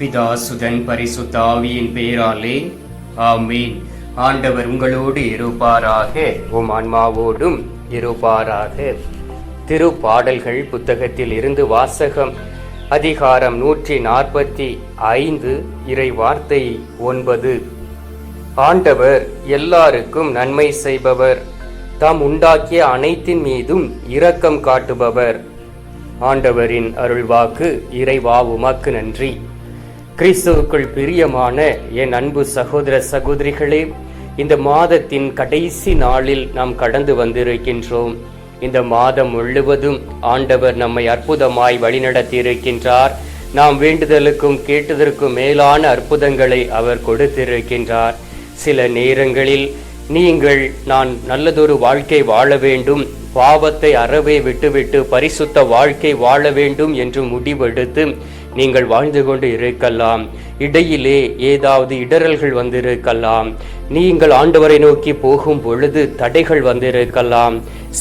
பிதா சுதன் பரிசுத்தாவியின் பேராலே. ஆமீன். ஆண்டவர் உங்களோடு இருப்பாராக. உம் ஆன்மாவோடும் இருப்பாராக. திருப்பாடல்கள் புத்தகத்தில் இருந்து வாசகம் அதிகாரம் நூற்றி நாற்பத்தி ஐந்து இறை வார்த்தை ஒன்பது. ஆண்டவர் எல்லாருக்கும் நன்மை செய்பவர். தாம் உண்டாக்கிய அனைத்தின் மீதும் இரக்கம் காட்டுபவர். ஆண்டவரின் அருள்வாக்கு இறைவா உமக்கு நன்றி. கிறிஸ்துவுக்குள் பிரியமான என் அன்பு சகோதர சகோதரிகளே இந்த மாதத்தின் கடைசி நாளில் நாம் கடந்து வந்திருக்கின்றோம். இந்த மாதம் முழுவதும் ஆண்டவர் நம்மை அற்புதமாய் வழிநடத்தி இருக்கின்றார் நாம் வேண்டுதலுக்கும் கேட்டதற்கும் மேலான அற்புதங்களை அவர் கொடுத்திருக்கின்றார். சில நேரங்களில் நீங்கள் நான் நல்லதொரு வாழ்க்கை வாழ வேண்டும். பாவத்தை அறவே விட்டுவிட்டு பரிசுத்த வாழ்க்கை வாழ வேண்டும் என்று முடிவெடுத்து நீங்கள் வாழ்ந்து கொண்டு இருக்கலாம். இடையிலே ஏதாவது இடரல்கள் வந்திருக்கலாம். நீங்கள் ஆண்டவரை நோக்கி போகும் பொழுது தடைகள் வந்திருக்கலாம்.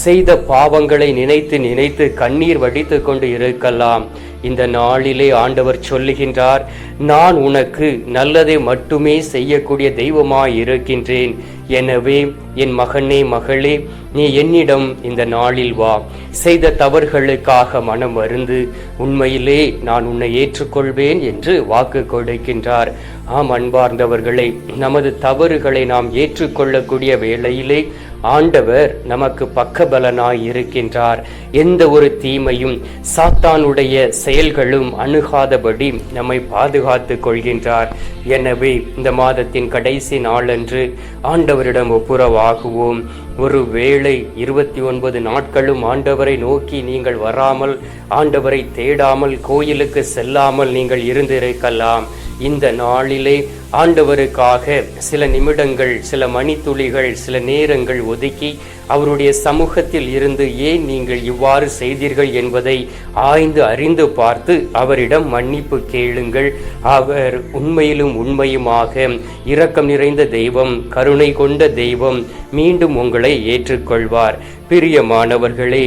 செய்த பாவங்களை நினைத்து நினைத்து கண்ணீர் வடித்து கொண்டு இருக்கலாம். இந்த நாளிலே ஆண்டவர் சொல்லுகின்றார் நான் உனக்கு நல்லதை மட்டுமே செய்யக்கூடிய தெய்வமாய் இருக்கின்றேன். எனவே என் மகனே மகளே நீ என்னிடம் இந்த நாளில் வா. செய்த தவறுகளுக்காக மனம் வருந்து உண்மையிலே நான் உன்னை ஏற்றுக்கொள்வேன் என்று வாக்கு கொடுக்கின்றார். ஆம் அன்பார்ந்தவர்களே நமது தவறுகளை நாம் ஏற்றுக்கொள்ளக்கூடிய வேளையிலே ஆண்டவர் நமக்கு பக்கபலனாய் இருக்கின்றார். எந்த ஒரு தீமையும் சாத்தானுடைய செயல்களும் அணுகாதபடி நம்மை பாதுகாத்து கொள்கின்றார். எனவே இந்த மாதத்தின் கடைசி நாளன்று ஆண்டவரிடம் ஒப்புரவாகுவோம். ஒரு வேளை இருபத்தி ஒன்பது நாட்களும் ஆண்டவரை நோக்கி நீங்கள் வராமல் ஆண்டவரை தேடாமல் கோயிலுக்கு செல்லாமல் நீங்கள் இருந்திருக்கலாம். இந்த நாளிலே ஆண்டவருக்காக சில நிமிடங்கள் சில மணித்துளிகள் சில நேரங்கள் ஒதுக்கி அவருடைய சமூகத்தில் இருந்து ஏன் நீங்கள் இவ்வாறு செய்தீர்கள் என்பதை ஆய்ந்து அறிந்து பார்த்து அவரிடம் மன்னிப்பு கேளுங்கள். அவர் உண்மையிலும் உண்மையுமாக இரக்கம் நிறைந்த தெய்வம் கருணை கொண்ட தெய்வம் மீண்டும் உங்களை ஏற்றுக்கொள்வார். பிரியமானவர்களே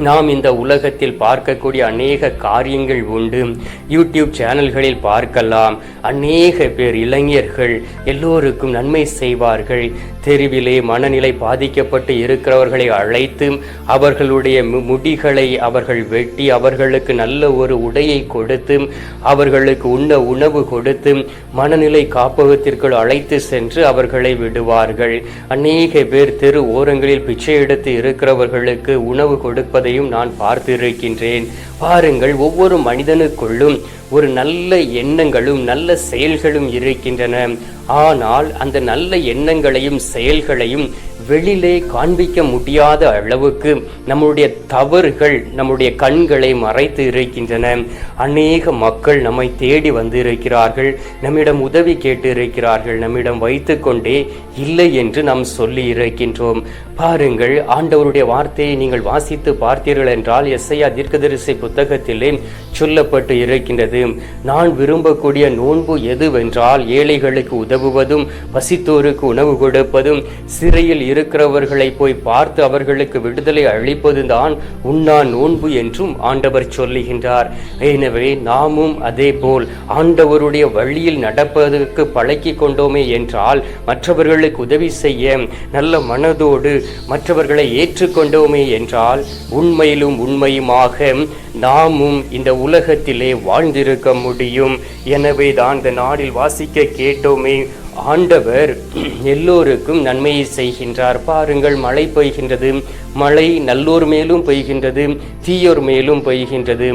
நாம் இந்த உலகத்தில் பார்க்கக்கூடிய அநேக காரியங்கள் உண்டு. யூடியூப் சேனல்களில் பார்க்கலாம். அநேக பேர் இளைஞர்கள் எல்லோருக்கும் நன்மை செய்வார்கள். தெருவிலே மனநிலை பாதிக்கப்பட்டு இருக்கிறவர்களை அழைத்து அவர்களுடைய மு- முடிகளை அவர்கள் வெட்டி அவர்களுக்கு நல்ல ஒரு உடையை கொடுத்து அவர்களுக்கு உண்ண உணவு கொடுத்து மனநிலை காப்பகத்திற்குள் அழைத்து சென்று அவர்களை விடுவார்கள். அநேக பேர் தெரு ஓரங்களில் பிச்சை எடுத்து இருக்கிறவர்களுக்கு உணவு இருப்பதையும் நான் பார்த்திருக்கின்றேன். பாருங்கள் ஒவ்வொரு மனிதனுக்குள்ளும் ஒரு நல்ல எண்ணங்களும் நல்ல செயல்களும் இருக்கின்றன. ஆனால் அந்த நல்ல எண்ணங்களையும் செயல்களையும் வெளியிலே காண்பிக்க முடியாத அளவுக்கு நம்முடைய தவறுகள் நம்முடைய கண்களை மறைத்து இருக்கின்றன. அநேக மக்கள் நம்மை தேடி வந்து இருக்கிறார்கள் நம்மிடம் உதவி கேட்டு இருக்கிறார்கள் நம்மிடம் வைத்துக்கொண்டே இல்லை என்று நாம் சொல்லி இருக்கின்றோம். பாருங்கள் ஆண்டவருடைய வார்த்தையை நீங்கள் வாசித்து பார்த்தீர்கள் என்றால் எஸ்ஐயா தீர்க்கதரிசி புத்தகத்திலே சொல்லப்பட்டு இருக்கின்றது. நான் விரும்பக்கூடிய நோன்பு எதுவென்றால் ஏழைகளுக்கு உதவுவதும் பசித்தோருக்கு உணவு கொடுப்பதும் சிறையில் இருக்கிறவர்களை போய் பார்த்து அவர்களுக்கு விடுதலை அளிப்பதுதான் உண்ணா நோன்பு என்றும் ஆண்டவர் சொல்லுகின்றார். எனவே நாமும் அதே போல் ஆண்டவருடைய வழியில் நடப்பதற்கு பழக்கி கொண்டோமே என்றால் மற்றவர்களுக்கு உதவி செய்ய நல்ல மனதோடு மற்றவர்களை ஏற்றுக்கொண்டோமே என்றால் உண்மையிலும் உண்மையுமாக நாமும் இந்த உலகத்திலே வாழ்ந்திருக்க முடியும். எனவே தான் இந்த நாடில் வாசிக்க கேட்டோமே ஆண்டவர் எல்லோருக்கும் நன்மையை செய்கின்றார். பாருங்கள் மழை பெய்கின்றது. மழை நல்லோர் மேலும் பெய்கின்றது தீயோர் மேலும் பெய்கின்றது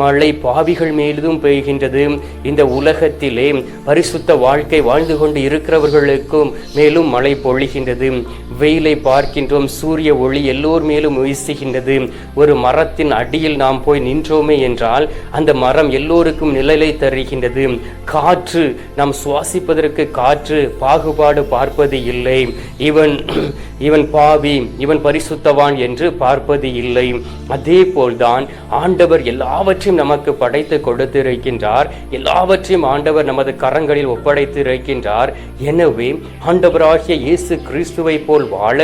மழை பாவிகள் மேலும் பெய்கின்றது. இந்த உலகத்திலே பரிசுத்த வாழ்க்கை வாழ்ந்து கொண்டு இருக்கிறவர்களுக்கும் மேலும் மழை பொழிகின்றது. வெயிலை பார்க்கின்றோம் சூரிய ஒளி எல்லோர் மேலும் வீசுகின்றது. ஒரு மரத்தின் அடியில் நாம் போய் நின்றோமே என்றால் அந்த மரம் எல்லோருக்கும் நிழலை தருகின்றது. காற்று நாம் சுவாசிப்பதற்கு காற்று பாகுபாடு பார்ப்பது இல்லை. இவன் இவன் பாவி இவன் பரிசுத்தவான் என்று பார்ப்பது இல்லை. அதே போல்தான் ஆண்டவர் எல்லாவற்றையும் நமக்கு படைத்து கொடுத்திருக்கின்றார். எல்லாவற்றையும் ஆண்டவர் நமது கரங்களில் ஒப்படைத்திருக்கின்றார். எனவே ஆண்டவராகிய இயேசு கிறிஸ்துவை போல் வாழ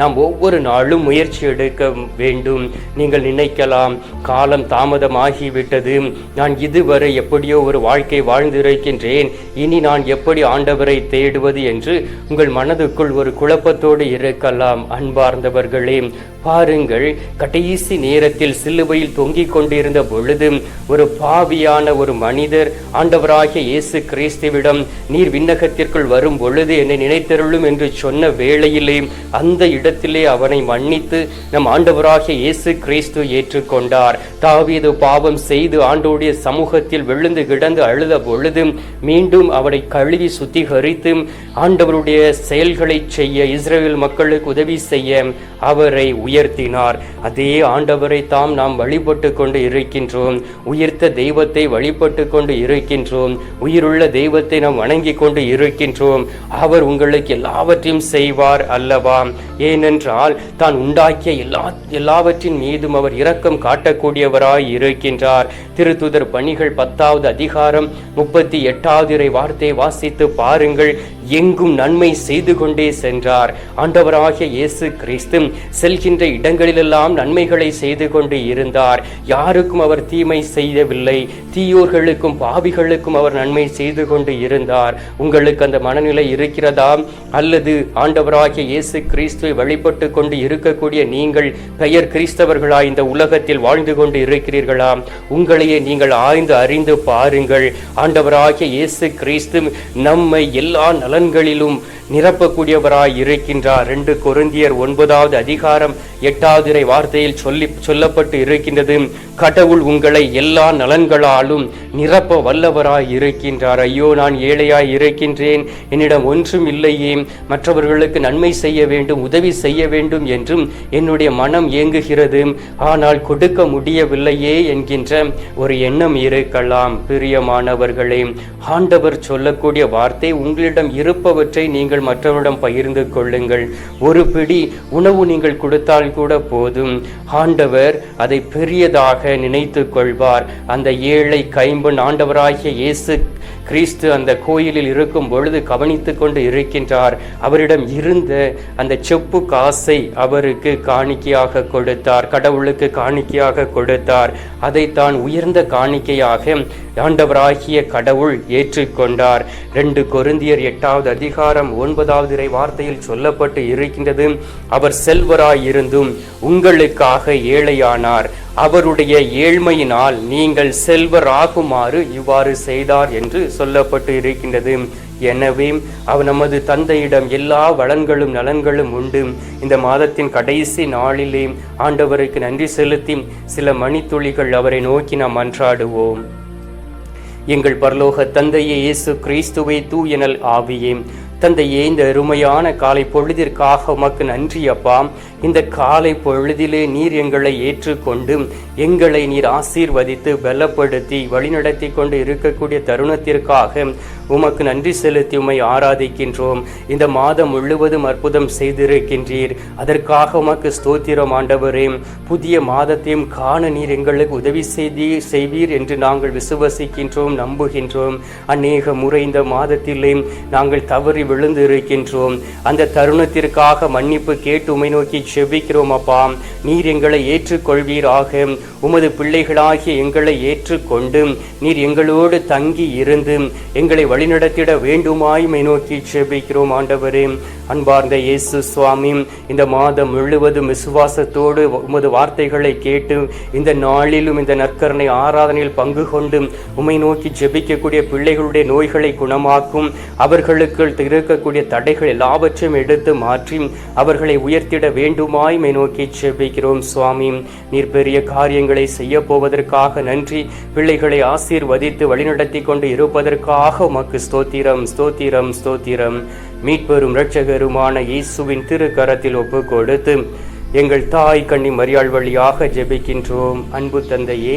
நாம் ஒவ்வொரு நாளும் முயற்சி எடுக்க வேண்டும். நீங்கள் நினைக்கலாம் காலம் தாமதமாகிவிட்டது. நான் இதுவரை எப்படியோ ஒரு வாழ்க்கை வாழ்ந்திருக்கின்றேன். இனி நான் எப்படி ஆண்டவரை தேடுவது என்று உங்கள் மனதுக்குள் ஒரு குழப்பத்தோடு இருக்கலாம் அன்பார்ந்தவர்களே. பாருங்கள் கடைசி நேரத்தில் சிலுவையில் தொங்கிக் கொண்டிருந்த பொழுது ஒரு பாவியான ஒரு மனிதர் ஆண்டவராகிய இயேசு கிறிஸ்துவிடம் நீர் விண்ணகத்திற்குள் வரும் பொழுது என்னை நினைத்தருளும் என்று சொன்ன வேளையிலே அந்த இடத்திலே அவனை மன்னித்து நம் ஆண்டவராகிய இயேசு கிறிஸ்து ஏற்றுக்கொண்டார். தாவீது பாவம் செய்து ஆண்டோடைய சமூகத்தில் விழுந்து கிடந்து அழுத பொழுது மீண்டும் அவரை கழுவி சுத்திகரித்து ஆண்டவருடைய செயல்களை செய்ய இஸ்ரேல் மக்களுக்கு உதவி செய்ய அவரை உயர்த்தினார். அதே ஆண்டவரை தாம் நாம் வழிபட்டு கொண்டு இருக்கின்றோம். உயிர்த்த தெய்வத்தை வழிபட்டு கொண்டு இருக்கின்றோம். உயிருள்ள தெய்வத்தை நாம் வணங்கி கொண்டு இருக்கின்றோம். அவர் உங்களுக்கு எல்லாவற்றையும் செய்வார் அல்லவா? ஏனென்றால் தான் உண்டாக்கிய எல்லா எல்லாவற்றின் மீதும் அவர் இரக்கம் காட்டக்கூடியவராய் இருக்கின்றார். திருத்துதர் பணிகள் பத்தாவது அதிகாரம் முப்பத்தி எட்டாவது இறை வார்த்தையை வாசித்து பாருங்கள். எங்கும் நன்மை செய்து கொண்டே சென்றார். ஆண்டவராகிய இயேசு கிறிஸ்து இருக்கின்ற இடங்களிலெல்லாம் நன்மைகளை செய்து கொண்டு இருந்தார். யாருக்கும் அவர் தீமை செய்யவில்லை. தீயோர்களுக்கும் பாவிகளுக்கும் அவர் நன்மை செய்து கொண்டு இருந்தார். உங்களுக்கு அந்த மனநிலை இருக்கிறதா? அல்லது ஆண்டவராகிய இயேசு கிறிஸ்துவை வழிபட்டு கொண்டு இருக்கக்கூடிய நீங்கள் பெயர் கிறிஸ்தவர்களா இந்த உலகத்தில் வாழ்ந்து கொண்டு இருக்கிறீர்களா? உங்களையே நீங்கள் ஆய்ந்து அறிந்து பாருங்கள். ஆண்டவராகிய இயேசு கிறிஸ்து நம்மை எல்லா நலன்களிலும் நிரப்பக்கூடியவராய் இருக்கின்றார் ரெண்டு கொருந்தியர் ஒன்பதாவது அதிகாரம் எட்டாவது வார்த்தையில் சொல்லி சொல்லப்பட்டு இருக்கின்றது. கடவுள் உங்களை எல்லா நலன்களாலும் நிரப்ப வல்லவராய் இருக்கின்றார். ஐயோ நான் ஏழையாய் இருக்கின்றேன். என்னிடம் ஒன்றும் இல்லையே. மற்றவர்களுக்கு நன்மை செய்ய வேண்டும் உதவி செய்ய வேண்டும் என்றும் என்னுடைய மனம் ஏங்குகிறது. ஆனால் கொடுக்க முடியவில்லையே என்கின்ற ஒரு எண்ணம் இருக்கலாம். பிரியமானவர்களே ஆண்டவர் சொல்லக்கூடிய வார்த்தை உங்களிடம் இருப்பவற்றை நீங்கள் மற்றவரிடம் பகிர்ந்து கொள்ளுங்கள். ஒரு பிடி உணவு நீங்கள் கொடுத்தால் கூட போதும். ஆண்டவர் அதை பெரியதாக நினைத்து கொள்வார். அந்த ஏழை கைம்பன் ஆண்டவராகிய இயேசு கிறிஸ்து அந்த கோயிலில் இருக்கும் பொழுது கவனித்து கொண்டு இருக்கின்றார். அவரிடம் இருந்த அந்த செப்பு காசை அவருக்கு காணிக்கையாக கொடுத்தார் கடவுளுக்கு காணிக்கையாக கொடுத்தார். அதை தான் உயர்ந்த காணிக்கையாக ஆண்டவராகிய கடவுள் ஏற்றுக்கொண்டார். ரெண்டு கொருந்தியர் எட்டாவது அதிகாரம் ஒன்பதாவது இறை வார்த்தையில் சொல்லப்பட்டு இருக்கின்றது அவர் செல்வராயிருந்தும் உங்களுக்காக ஏழையானார். அவருடைய ஏழ்மையினால் நீங்கள் செல்வராகுமாறு இவ்வாறு செய்தார் என்று சொல்லப்பட்டு இருக்கின்றது எனவே அவர் நமது தந்தையிடம் எல்லா வளங்களும் நலன்களும் உண்டு. இந்த மாதத்தின் கடைசி நாளிலே ஆண்டவருக்கு நன்றி செலுத்தி சில மணித்துளிகள் அவரை நோக்கி நாம் மன்றாடுவோம். எங்கள் பரலோக தந்தையே இயேசு கிறிஸ்துவை தூயனல் ஆவியே. தந்தையே இந்த அருமையான காலை பொழுதிற்காக உமக்கு நன்றி அப்பா. இந்த காலை பொழுதிலே நீர் எங்களை ஏற்றுக்கொண்டு எங்களை நீர் ஆசீர்வதித்து பலப்படுத்தி வழிநடத்தி கொண்டு இருக்கக்கூடிய தருணத்திற்காக உமக்கு நன்றி செலுத்தி உமை ஆராதிக்கின்றோம். இந்த மாதம் முழுவதும் அற்புதம் செய்திருக்கின்றீர். அதற்காக உமக்கு ஸ்தோத்திரம் ஆண்டவரே. புதிய மாதத்தையும் காண நீர் எங்களுக்கு உதவி செய்தி செய்வீர் என்று நாங்கள் விசுவசிக்கின்றோம் நம்புகின்றோம். அநேக முறை இந்த மாதத்திலே நாங்கள் தவறி விழுந்து இருக்கின்றோம் அந்த தருணத்திற்காக மன்னிப்பு கேட்டு உமை நோக்கி செபிக்கிறோம் அப்பா. நீர் எங்களை ஏற்றுக்கொள்வீராக. உமது பிள்ளைகளாகிய எங்களை ஏற்றுக்கொண்டு நீர் எங்களோடு தங்கி இருந்து எங்களை வழிநடத்திட வேண்டுமாய் மை நோக்கி செபிக்கிறோம் ஆண்டவரே. அன்பார்ந்த இயேசு சுவாமி இந்த மாதம் முழுவதும் விசுவாசத்தோடு உமது வார்த்தைகளை கேட்டு இந்த நாளிலும் இந்த நற்கரணை ஆராதனையில் பங்கு கொண்டு உமை நோக்கி ஜெபிக்கக்கூடிய பிள்ளைகளுடைய நோய்களை குணமாக்கும் அவர்களுக்கு திரு இருக்கக்கூடிய தடைகள் எல்லாவற்றையும் எடுத்து மாற்றி அவர்களை உயர்த்திட வேண்டுமாய் நோக்கி செபிக்கிறோம் சுவாமி. நீர் பெரிய காரியங்களை செய்ய போவதற்காக நன்றி. பிள்ளைகளை ஆசீர்வதித்து வழிநடத்தி கொண்டு இருப்பதற்காக உமக்கு ஸ்தோத்திரம் ஸ்தோத்திரம் ஸ்தோத்திரம். மீட்பெரும் இரட்சகருமான இயேசுவின் திருக்கரத்தில் ஒப்பு கொடுத்து எங்கள் தாய் கண்ணி மரியாள் வழியாக ஜெபிக்கின்றோம். அன்பு தந்தையே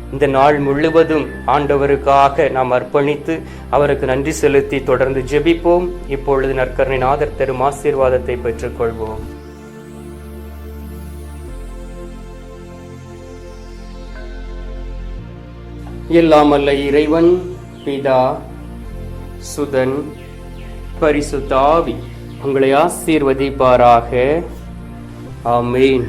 இந்த நாள் முழுவதும் ஆண்டவருக்காக நாம் அர்ப்பணித்து அவருக்கு நன்றி செலுத்தி தொடர்ந்து ஜெபிப்போம். இப்பொழுது நற்கருணை நாதர் தரும் ஆசீர்வாதத்தை பெற்றுக்கொள்வோம். எல்லாம் இறைவன் பிதா சுதன் பரிசுத்த உங்களை ஆசீர்வதிப்பாராக. ஆமீன்.